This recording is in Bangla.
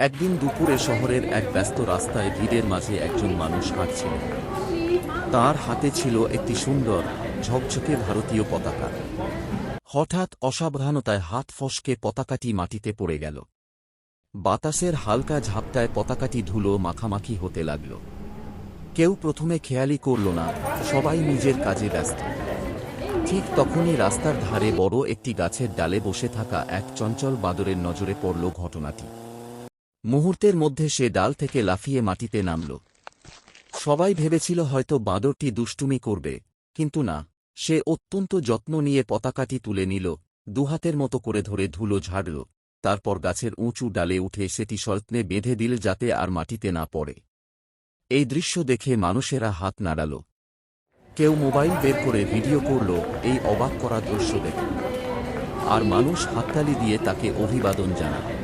একদিন দুপুরে শহরের এক ব্যস্ত রাস্তায় ভিড়ের মাঝে একজন মানুষ হাঁটছিলেন। তার হাতে ছিল একটি সুন্দর, ঝকঝকে ভারতীয় পতাকা। হঠাৎ অসাবধানতায় হাত ফসকে পতাকাটি মাটিতে পড়ে গেল। বাতাসের হালকা ঝাপটায় পতাকাটি ধুলো মাখামাখি হতে লাগল। কেউ প্রথমে খেয়ালই করল না, সবাই নিজের কাজে ব্যস্ত। ঠিক তখনই রাস্তার ধারে বড় একটি গাছের ডালে বসে থাকা এক চঞ্চল বাদরের নজরে পড়ল ঘটনাটি। মুহূর্তের মধ্যে সে ডাল থেকে লাফিয়ে মাটিতে নামল। সবাই ভেবেছিল হয়তো বাঁদরটি দুষ্টুমি করবে, কিন্তু না, সে অত্যন্ত যত্ন নিয়ে পতাকাটি তুলে নিল, দুহাতের মতো করে ধরে ধুলো ঝাড়ল, তারপর গাছের উঁচু ডালে উঠে সেটি সযত্নে বেঁধে দিল যাতে আর মাটিতে না পড়ে। এই দৃশ্য দেখে মানুষেরা হাত নাড়াল। কেউ মোবাইল বের করে ভিডিও করল, এই অবাক করা দৃশ্য দেখে। আর মানুষ হাততালি দিয়ে তাকে অভিবাদন জানায়